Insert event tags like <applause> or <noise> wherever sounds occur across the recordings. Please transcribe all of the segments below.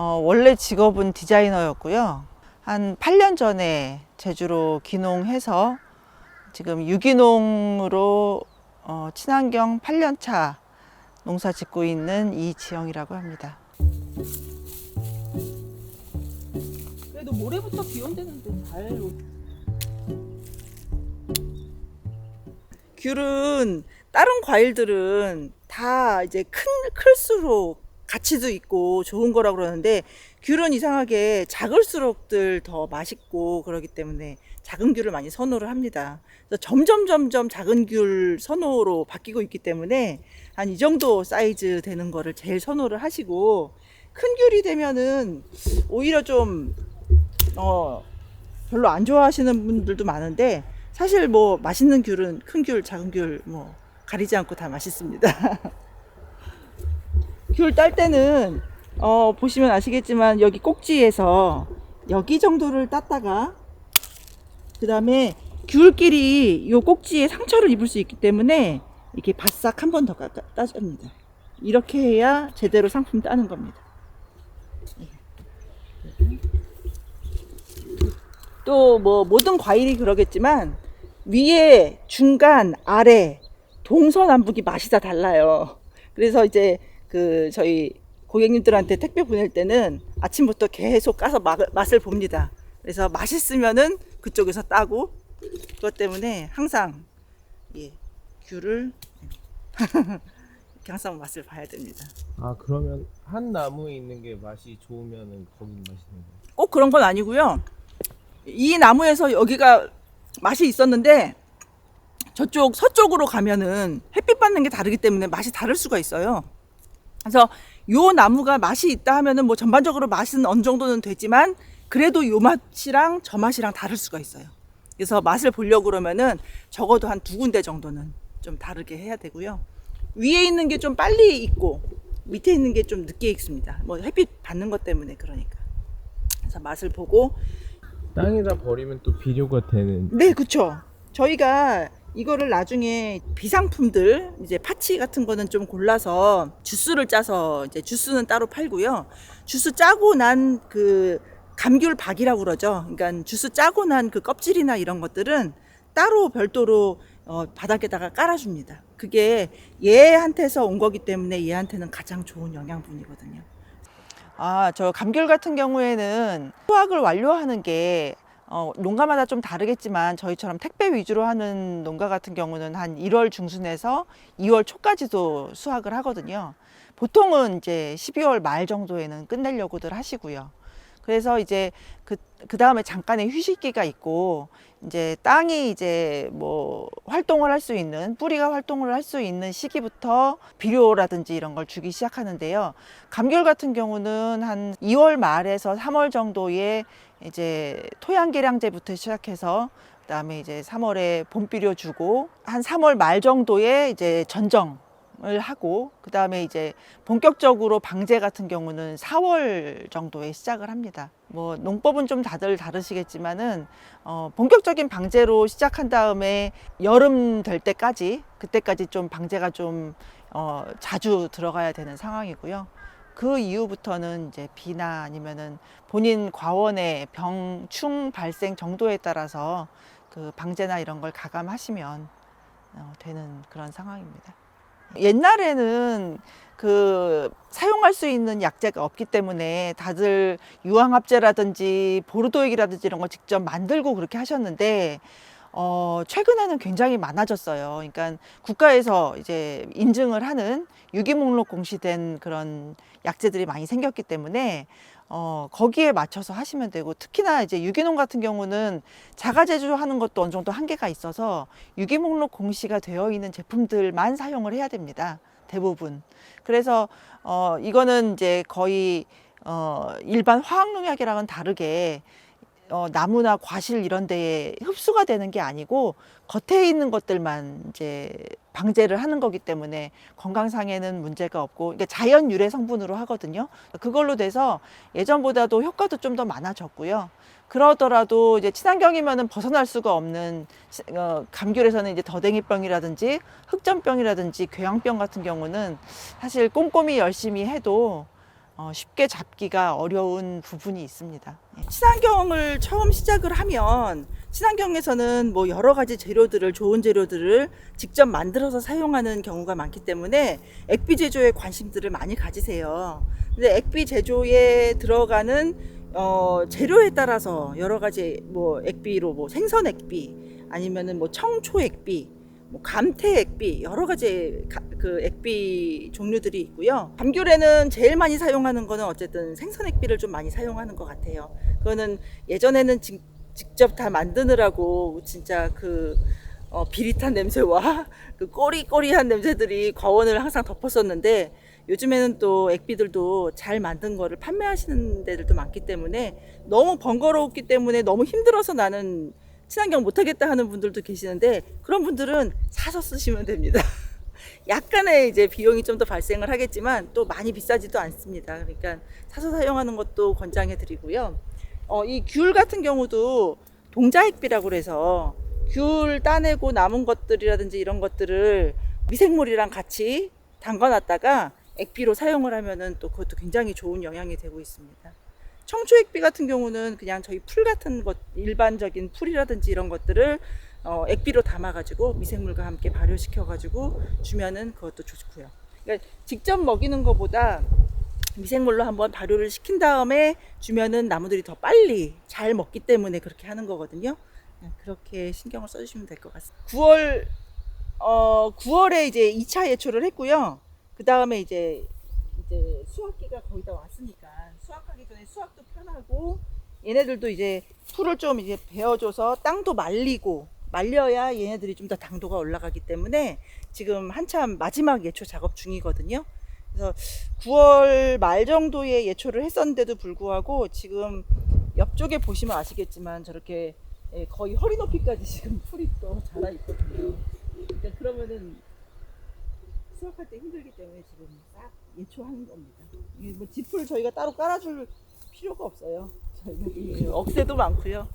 어, 원래 직업은 디자이너였고요. 한 8년 전에 제주로 귀농해서 지금 유기농으로 어, 친환경 8년 차 농사 짓고 있는 이지영이라고 합니다. 그래도 모레부터 비 온다는데 잘 귤은 다른 과일들은 다 이제 큰 클수록 가치도 있고 좋은 거라 그러는데 귤은 이상하게 작을수록들 더 맛있고 그러기 때문에 작은 귤을 많이 선호를 합니다. 점점 점점 작은 귤 선호로 바뀌고 있기 때문에 한 이 정도 사이즈 되는 거를 제일 선호를 하시고 큰 귤이 되면은 오히려 좀 어, 별로 안 좋아하시는 분들도 많은데 사실 뭐 맛있는 귤은 큰 귤, 작은 귤 뭐 가리지 않고 다 맛있습니다. <laughs> 귤 딸 때는 어 보시면 아시겠지만 여기 꼭지에서 여기 정도를 땄다가 그 다음에 귤끼리 요 꼭지에 상처를 입을 수 있기 때문에 이렇게 바싹 한 번 더 따줍니다. 이렇게 해야 제대로 상품 따는 겁니다. 또 뭐 모든 과일이 그러겠지만 위에 중간 아래 동서남북이 맛이 다 달라요. 그래서 이제 그 저희 고객님들한테 택배 보낼 때는 아침부터 계속 까서 마- 맛을 봅니다. 그래서 맛있으면은 그쪽에서 따고 그것 때문에 항상 예, 귤을 <laughs> 항상 맛을 봐야 됩니다. 아 그러면 한 나무에 있는 게 맛이 좋으면은 거기 맛있는 거예요? 꼭 그런 건 아니고요. 이 나무에서 여기가 맛이 있었는데 저쪽 서쪽으로 가면은 햇빛 받는 게 다르기 때문에 맛이 다를 수가 있어요. 그래서 요 나무가 맛이 있다 하면은 뭐 전반적으로 맛은 어느 정도는 되지만 그래도 요 맛이랑 저 맛이랑 다를 수가 있어요. 그래서 맛을 보려고 그러면은 적어도 한 두 군데 정도는 좀 다르게 해야 되고요. 위에 있는 게 좀 빨리 익고 밑에 있는 게 좀 늦게 익습니다. 뭐 햇빛 받는 것 때문에 그러니까. 그래서 맛을 보고 땅에다 버리면 또 비료가 되는 네, 그쵸. 저희가 이거를 나중에 비상품들, 이제 파치 같은 거는 좀 골라서 주스를 짜서 이제 주스는 따로 팔고요. 주스 짜고 난 그 감귤 박이라고 그러죠. 그러니까 주스 짜고 난 그 껍질이나 이런 것들은 따로 별도로 어, 바닥에다가 깔아줍니다. 그게 얘한테서 온 거기 때문에 얘한테는 가장 좋은 영양분이거든요. 아, 저 감귤 같은 경우에는 수확을 완료하는 게 어, 농가마다 좀 다르겠지만 저희처럼 택배 위주로 하는 농가 같은 경우는 한 1월 중순에서 2월 초까지도 수확을 하거든요. 보통은 이제 12월 말 정도에는 끝내려고들 하시고요. 그래서 이제 그, 그 다음에 잠깐의 휴식기가 있고, 이제 땅이 이제 뭐 활동을 할 수 있는, 뿌리가 활동을 할 수 있는 시기부터 비료라든지 이런 걸 주기 시작하는데요. 감귤 같은 경우는 한 2월 말에서 3월 정도에 이제 토양 계량제부터 시작해서 그다음에 이제 3월에 봄비료 주고 한 3월 말 정도에 이제 전정 을 하고 그 다음에 이제 본격적으로 방제 같은 경우는 4월 정도에 시작을 합니다. 뭐 농법은 좀 다들 다르시겠지만은 어 본격적인 방제로 시작한 다음에 여름 될 때까지 그때까지 좀 방제가 좀어 자주 들어가야 되는 상황이고요. 그 이후부터는 이제 비나 아니면은 본인 과원의 병충 발생 정도에 따라서 그 방제나 이런 걸 가감하시면 어, 되는 그런 상황입니다. 옛날에는 그 사용할 수 있는 약재가 없기 때문에 다들 유황합제라든지 보르도액이라든지 이런 거 직접 만들고 그렇게 하셨는데 어, 최근에는 굉장히 많아졌어요. 그러니까 국가에서 이제 인증을 하는 유기목록 공시된 그런 약재들이 많이 생겼기 때문에 어, 거기에 맞춰서 하시면 되고 특히나 이제 유기농 같은 경우는 자가 제조하는 것도 어느 정도 한계가 있어서 유기 목록 공시가 되어 있는 제품들만 사용을 해야 됩니다. 대부분. 그래서 어, 이거는 이제 거의 어, 일반 화학농약이랑은 다르게 어, 나무나 과실 이런 데에 흡수가 되는 게 아니고 겉에 있는 것들만 이제 방제를 하는 거기 때문에 건강상에는 문제가 없고 이게 자연 유래 성분으로 하거든요. 그걸로 돼서 예전보다도 효과도 좀 더 많아졌고요. 그러더라도 이제 친환경이면은 벗어날 수가 없는 시- 어, 감귤에서는 이제 더댕이병이라든지 흑점병이라든지 궤양병 같은 경우는 사실 꼼꼼히 열심히 해도 어, 쉽게 잡기가 어려운 부분이 있습니다. 예. 친환경을 처음 시작을 하면 친환경에서는 뭐 여러 가지 재료들을 좋은 재료들을 직접 만들어서 사용하는 경우가 많기 때문에 액비 제조에 관심들을 많이 가지세요. 근데 액비 제조에 들어가는 어, 재료에 따라서 여러 가지 뭐 액비로 뭐 생선 액비 아니면은 뭐 청초 액비 뭐 감태 액비 여러 가지 가- 그 액비 종류들이 있고요. 감귤에는 제일 많이 사용하는 거는 어쨌든 생선 액비를 좀 많이 사용하는 것 같아요. 그거는 예전에는 직, 직접 다 만드느라고 진짜 그 어, 비릿한 냄새와 <laughs> 그 꼬리꼬리한 냄새들이 과원을 항상 덮었었는데 요즘에는 또 액비들도 잘 만든 거를 판매하시는 데들도 많기 때문에 너무 번거롭기 때문에 너무 힘들어서 나는 친환경 못하겠다 하는 분들도 계시는데 그런 분들은 사서 쓰시면 됩니다. <laughs> 약간의 이제 비용이 좀 더 발생을 하겠지만 또 많이 비싸지도 않습니다. 그러니까 사서 사용하는 것도 권장해 드리고요. 어, 이 귤 같은 경우도 동자액비라고 그래서 귤 따내고 남은 것들이라든지 이런 것들을 미생물이랑 같이 담가 놨다가 액비로 사용을 하면은 또 그것도 굉장히 좋은 영향이 되고 있습니다. 청초액비 같은 경우는 그냥 저희 풀 같은 것 일반적인 풀이라든지 이런 것들을 어, 액비로 담아가지고 미생물과 함께 발효시켜가지고 주면은 그것도 좋고요. 그러니까 직접 먹이는 것보다 미생물로 한번 발효를 시킨 다음에 주면은 나무들이 더 빨리 잘 먹기 때문에 그렇게 하는 거거든요. 네, 그렇게 신경을 써주시면 될 것 같습니다. 9월 어 9월에 이제 2차 예초를 했고요. 그 다음에 이제 이제 수확기가 거의 다 왔으니까 수확하기 전에 수확도 편하고 얘네들도 이제 풀을 좀 이제 베어줘서 땅도 말리고 말려야 얘네들이 좀 더 당도가 올라가기 때문에 지금 한참 마지막 예초 작업 중이거든요. 그래서 9월 말 정도에 예초를 했었는데도 불구하고 지금 옆쪽에 보시면 아시겠지만 저렇게 예, 거의 허리 높이까지 지금 풀이 또 자라 있거든요. 그러니까 그러면은 수확할 때 힘들기 때문에 지금 싹 예초하는 겁니다. 이뭐 지풀 저희가 따로 깔아줄 필요가 없어요. 이 억새도 많고요.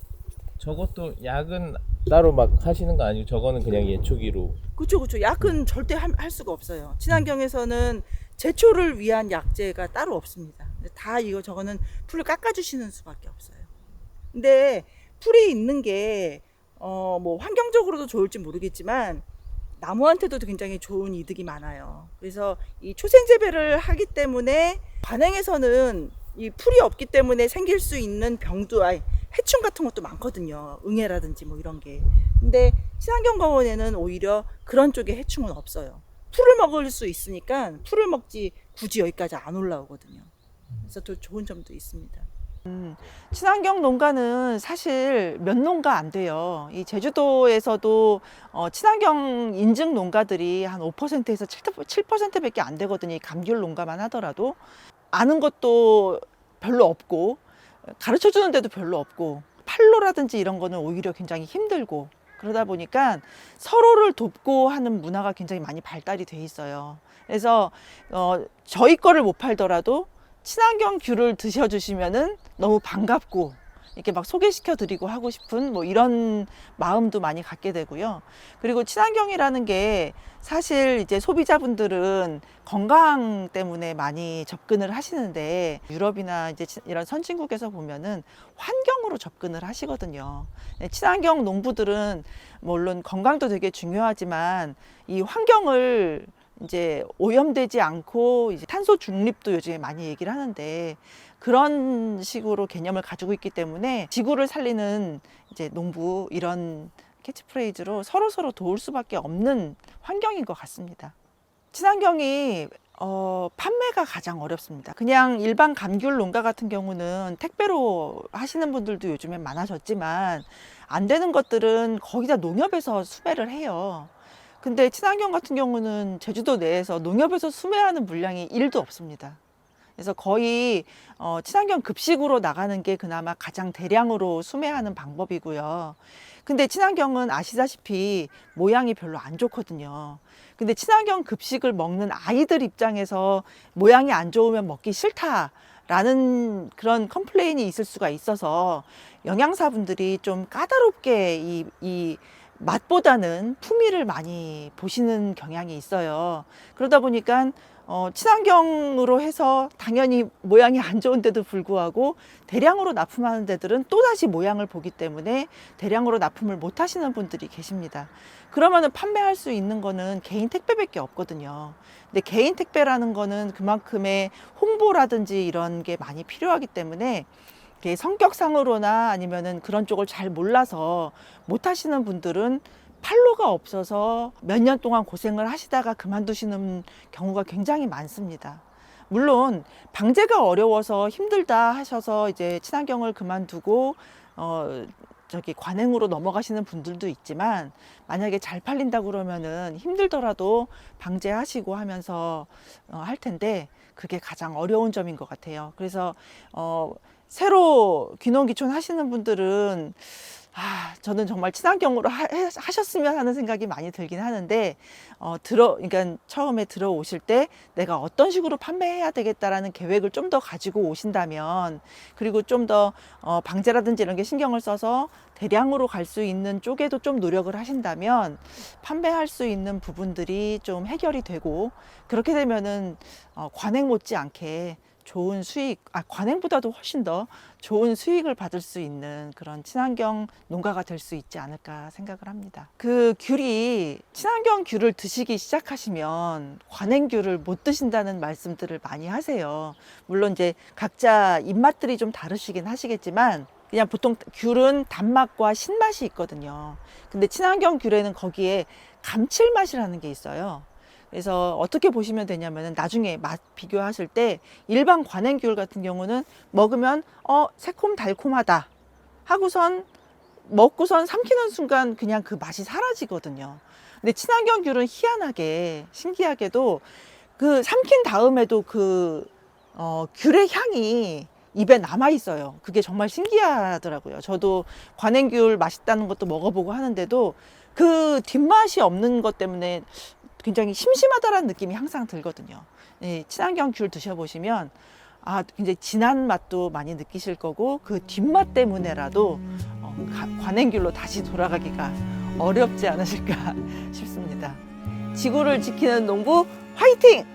저것도 약은 따로 막 하시는 거 아니고 저거는 그냥 예초기로 그렇죠, 그렇죠. 약은 절대 할, 할 수가 없어요. 친환경에서는 제초를 위한 약제가 따로 없습니다. 다 이거 저거는 풀을 깎아주시는 수밖에 없어요. 근데 풀이 있는 게 어, 뭐 환경적으로도 좋을지 모르겠지만 나무한테도 굉장히 좋은 이득이 많아요. 그래서 이 초생 재배를 하기 때문에 관행에서는 이 풀이 없기 때문에 생길 수 있는 병도 아니 해충 같은 것도 많거든요. 응애라든지 뭐 이런 게. 근데 친환경 과원에는 오히려 그런 쪽에 해충은 없어요. 풀을 먹을 수 있으니까 풀을 먹지 굳이 여기까지 안 올라오거든요. 그래서 또 좋은 점도 있습니다. 친환경 농가는 사실 몇 농가 안 돼요. 이 제주도에서도 어, 친환경 인증 농가들이 한 5%에서 7%밖에 안 되거든요. 이 감귤 농가만 하더라도 아는 것도 별로 없고 가르쳐 주는 데도 별로 없고 팔로라든지 이런 거는 오히려 굉장히 힘들고 그러다 보니까 서로를 돕고 하는 문화가 굉장히 많이 발달이 돼 있어요. 그래서 어, 저희 거를 못 팔더라도 친환경 귤을 드셔주시면은 너무 반갑고 이렇게 막 소개시켜 드리고 하고 싶은 뭐 이런 마음도 많이 갖게 되고요. 그리고 친환경이라는 게 사실 이제 소비자분들은 건강 때문에 많이 접근을 하시는데 유럽이나 이제 치- 이런 선진국에서 보면은 환경으로 접근을 하시거든요. 네, 친환경 농부들은 물론 건강도 되게 중요하지만 이 환경을 이제 오염되지 않고 이제 탄소 중립도 요즘에 많이 얘기를 하는데 그런 식으로 개념을 가지고 있기 때문에 지구를 살리는 이제 농부 이런 캐치프레이즈로 서로 서로 도울 수밖에 없는 환경인 것 같습니다. 친환경이 어, 판매가 가장 어렵습니다. 그냥 일반 감귤 농가 같은 경우는 택배로 하시는 분들도 요즘에 많아졌지만 안 되는 것들은 거의 다 농협에서 수매를 해요. 근데 친환경 같은 경우는 제주도 내에서 농협에서 수매하는 물량이 1도 없습니다. 그래서 거의 어, 친환경 급식으로 나가는 게 그나마 가장 대량으로 수매하는 방법이고요. 근데 친환경은 아시다시피 모양이 별로 안 좋거든요. 근데 친환경 급식을 먹는 아이들 입장에서 모양이 안 좋으면 먹기 싫다 라는 그런 컴플레인이 있을 수가 있어서 영양사분들이 좀 까다롭게 이, 이 맛보다는 품위를 많이 보시는 경향이 있어요. 그러다 보니까 어, 친환경으로 해서 당연히 모양이 안 좋은데도 불구하고 대량으로 납품하는 데들은 또다시 모양을 보기 때문에 대량으로 납품을 못 하시는 분들이 계십니다. 그러면은 판매할 수 있는 거는 개인 택배밖에 없거든요. 근데 개인 택배라는 거는 그만큼의 홍보라든지 이런 게 많이 필요하기 때문에 성격상으로나 아니면은 그런 쪽을 잘 몰라서 못 하시는 분들은 팔로가 없어서 몇 년 동안 고생을 하시다가 그만두시는 경우가 굉장히 많습니다. 물론 방제가 어려워서 힘들다 하셔서 이제 친환경을 그만두고 어 저기 관행으로 넘어가시는 분들도 있지만 만약에 잘 팔린다 그러면은 힘들더라도 방제하시고 하면서 어, 할 텐데 그게 가장 어려운 점인 것 같아요. 그래서 어 새로 귀농귀촌 하시는 분들은 아, 저는 정말 친환경으로 하, 해- 하셨으면 하는 생각이 많이 들긴 하는데, 어, 들어, 그러니까 처음에 들어오실 때 내가 어떤 식으로 판매해야 되겠다라는 계획을 좀 더 가지고 오신다면, 그리고 좀 더, 어, 방제라든지 이런 게 신경을 써서 대량으로 갈 수 있는 쪽에도 좀 노력을 하신다면, 판매할 수 있는 부분들이 좀 해결이 되고, 그렇게 되면은, 어, 관행 못지않게 좋은 수익, 아, 관행보다도 훨씬 더 좋은 수익을 받을 수 있는 그런 친환경 농가가 될 수 있지 않을까 생각을 합니다. 그 귤이 친환경 귤을 드시기 시작하시면 관행귤을 못 드신다는 말씀들을 많이 하세요. 물론 이제 각자 입맛들이 좀 다르시긴 하시겠지만 그냥 보통 귤은 단맛과 신맛이 있거든요. 근데 친환경 귤에는 거기에 감칠맛이라는 게 있어요. 그래서 어떻게 보시면 되냐면은 나중에 맛 비교하실 때 일반 관행귤 같은 경우는 먹으면 어 새콤 달콤하다 하고선 먹고선 삼키는 순간 그냥 그 맛이 사라지거든요. 근데 친환경 귤은 희한하게 신기하게도 그 삼킨 다음에도 그 어, 귤의 향이 입에 남아 있어요. 그게 정말 신기하더라고요. 저도 관행귤 맛있다는 것도 먹어보고 하는데도 그 뒷맛이 없는 것 때문에 굉장히 심심하다라는 느낌이 항상 들거든요. 예, 친환경 귤 드셔보시면 아 굉장히 진한 맛도 많이 느끼실 거고 그 뒷맛 때문에라도 어, 가- 관행귤로 다시 돌아가기가 어렵지 않으실까 <laughs> 싶습니다. 지구를 지키는 농부 화이팅!